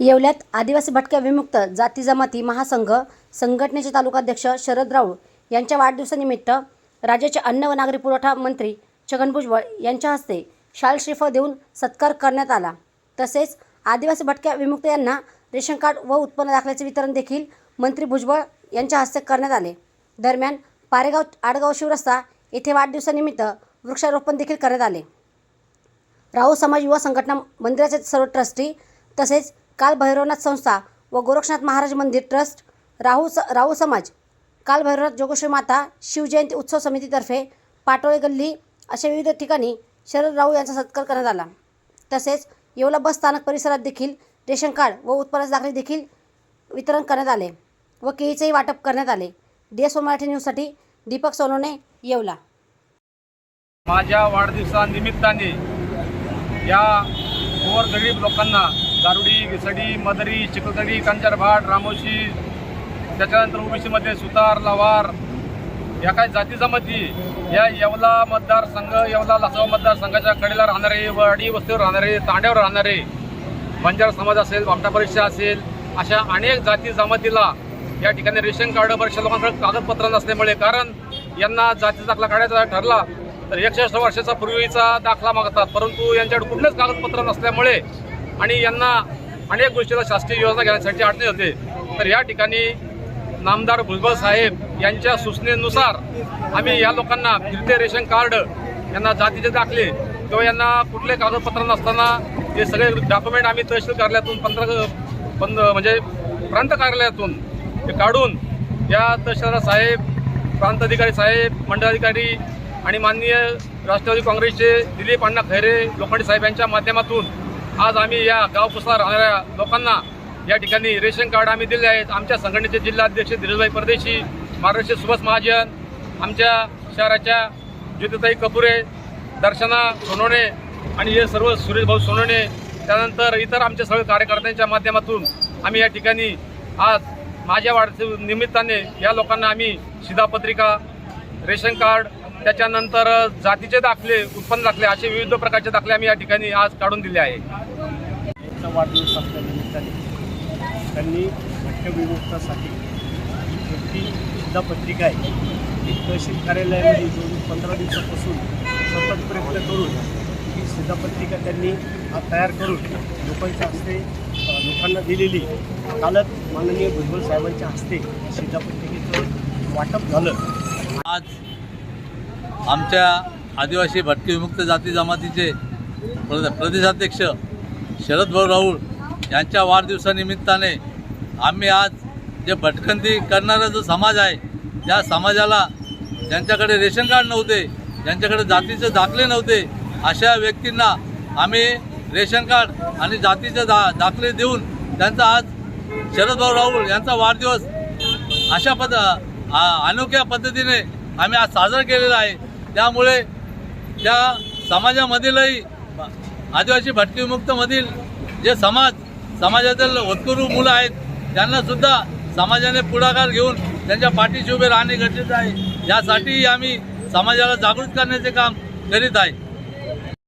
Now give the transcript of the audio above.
येवल्यात आदिवासी भटक्या विमुक्त जाती जमाती महासंघ संघटनेचे तालुकाध्यक्ष शरद राऊळ यांच्या वाढदिवसानिमित्त राज्याचे अन्न व नागरी पुरवठा मंत्री छगन भुजबळ यांच्या हस्ते शाल श्रीफळ देऊन सत्कार करण्यात आला. तसेच आदिवासी भटक्या विमुक्त यांना रेशन कार्ड व उत्पन्न दाखल्याचे वितरण देखील मंत्री भुजबळ यांच्या हस्ते करण्यात आले. दरम्यान पारेगाव आडगाव शिवरस्ता येथे वाढदिवसानिमित्त वृक्षारोपण देखील करण्यात आले. राहू समाज युवा संघटना मंदिराचे सर्व ट्रस्टी तसेच काल भैरवनाथ संस्था व गोरक्षनाथ महाराज मंदिर ट्रस्ट राहू स राहू समाज काल भैरवनाथ जोगेश्वरी माता शिवजयंती उत्सव समितीतर्फे पाटोळे गल्ली अशा विविध ठिकाणी शरद राहू यांचा सत्कार करण्यात आला. तसेच येवला बस स्थानक परिसरात देखील रेशन कार्ड व उत्पन्नाचे दाखले देखील वितरण करण्यात आले व केळीचेही वाटप करण्यात आले. डी एस ओ मराठी न्यूजसाठी दीपक सोनोने येवला. माझ्या वाढदिवसानिमित्ताने या गोरगरीब लोकांना दारुडी विसडी मदरी चिखलदरी कंजरभाट रामोशी त्याच्यानंतर ओबीसीमध्ये सुतार लवार या काही जाती जमाती या येवला मतदारसंघ येवला लासवा मतदारसंघाच्या कडेला राहणारे वाडी वस्तीवर राहणारे तांड्यावर राहणारे बंजार समाज असेल भामटा परीक्षा असेल अशा अनेक जाती जमातीला या ठिकाणी रेशन कार्ड बऱ्याचशा लोकांकडे कागदपत्र नसल्यामुळे कारण यांना जाती दाखला काढायचा ठरला तर एकसष्ट वर्षाचा पूर्वीचा दाखला मागतात परंतु यांच्याकडे कुठलेच कागदपत्र नसल्यामुळे आणि यांना अनेक गोष्टीला शासकीय योजना घेण्यासाठी अडचणी होते. तर या ठिकाणी नामदार भुजबळ साहेब यांच्या सूचनेनुसार आम्ही या लोकांना फिरते रेशन कार्ड यांना जातीचे दाखले किंवा यांना कुठले कागदपत्र नसताना हे सगळे डॉक्युमेंट आम्ही तहसील कार्यालयातून पंधरा पंत म्हणजे प्रांत कार्यालयातून ते काढून या तहसीलदार साहेब प्रांत अधिकारी साहेब मंडळाधिकारी आणि माननीय राष्ट्रवादी काँग्रेसचे दिलीप अण्णा खैरे लोखंडे साहेब यांच्या माध्यमातून आज आम्ही या गावपुसला राहणाऱ्या लोकांना या ठिकाणी रेशन कार्ड आम्ही दिले आहेत. आमच्या संघटनेचे जिल्हाध्यक्ष धीरजभाई परदेशी महाराष्ट्र सुभाष महाजन आमच्या शहराच्या ज्योतिताई कपुरे दर्शना सोनवणे आणि हे सर्व सुरेशभाऊ सोनवणे त्यानंतर इतर आमच्या सर्व कार्यकर्त्यांच्या माध्यमातून आम्ही या ठिकाणी आज माझ्या वाढ निमित्ताने या लोकांना आम्ही शिधापत्रिका रेशन कार्ड त्याच्यानंतर जातीचे दाखले उत्पन्न दाखले असे विविध प्रकारचे दाखले आम्ही या ठिकाणी आज काढून दिले आहे. त्यांचा वाढदिवस असल्या निमित्ताने त्यांनी भटक्यविमुक्तासाठी एक सुद्धा पत्रिका आहे. ती तहसील कार्यालयामध्ये दोन पंधरा दिवसापासून सतत प्रयत्न करून ही सिद्धापत्रिका त्यांनी तयार करून लोकांच्या हस्ते लोकांना दिलेली. कालच माननीय भुजबळ साहेबांच्या हस्ते सिद्धापत्रिकेचं वाटप झालं. आज आमच्या आदिवासी भटकी विमुक्त जाती जमातीचे प्रदेशाध्यक्ष शरद भाऊ राऊळ यांच्या वाढदिवसानिमित्ताने आम्ही आज जे भटकंती करणारा जो समाज आहे त्या समाजाला ज्यांच्याकडे रेशन कार्ड नव्हते ज्यांच्याकडे जातीचे दाखले नव्हते अशा व्यक्तींना आम्ही रेशन कार्ड आणि जातीचे दा दाखले देऊन त्यांचा आज शरदभाऊ राऊळ यांचा वाढदिवस अशा पद अनोख्या पद्धतीने आम्ही आज साजरा केलेला आहे. त्यामुळे त्या समाजामधीलही आदिवासी भटकीविमुक्तमधील जे समाज समाजातील होतकरू मुलं आहेत त्यांना सुद्धा समाजाने पुढाकार घेऊन त्यांच्या पाठीशी उभे राहणे गरजेचं आहे. यासाठी आम्ही समाजाला जागृत करण्याचे काम करीत आहे.